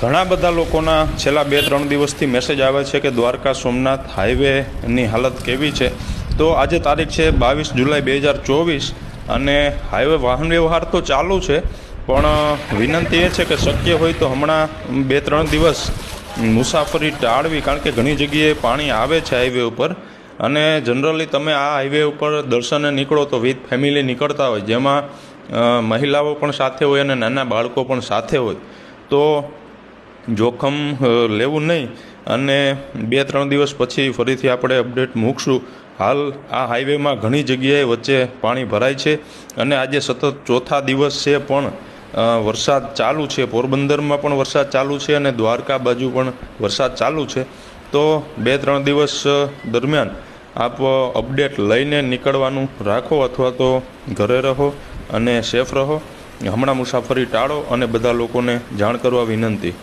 ઘણા બધા લોકોના છેલ્લા બે, ત્રણ દિવસથી મેસેજ આવે છે કે દ્વારકા સોમનાથ હાઈવેની હાલત કેવી છે? તો આજે તારીખ છે બાવીસ જુલાઈ બે હજાર ચોવીસ અને હાઈવે વાહન વ્યવહાર તો ચાલુ છે, પણ વિનંતી એ છે કે શક્ય હોય તો હમણાં બે, ત્રણ દિવસ મુસાફરી ટાળવી, કારણ કે ઘણી જગ્યાએ પાણી આવે છે હાઈવે ઉપર. અને જનરલી તમે આ હાઈવે ઉપર દર્શને નીકળો તો વિથ ફેમિલી નીકળતા હોય, જેમાં મહિલાઓ પણ સાથે હોય અને નાના બાળકો પણ સાથે હોય. તો જોખમ લેવું નહીં અને બે ત્રણ દિવસ પછી ફરીથી આપણે અપડેટ મૂકશું. હાલ આ હાઈવેમાં ઘણી જગ્યાએ વચ્ચે પાણી ભરાય છે અને આજે સતત ચોથા દિવસ છે પણ વરસાદ ચાલુ છે. પોરબંદરમાં પણ વરસાદ ચાલુ છે અને દ્વારકા બાજુ પણ વરસાદ ચાલુ છે. તો બે ત્રણ દિવસ દરમિયાન આપ અપડેટ લઈને નીકળવાનું રાખો અથવા તો ઘરે રહો અને સેફ રહો. હમણાં મુસાફરી ટાળો અને બધા લોકોને જાણ કરવા વિનંતી.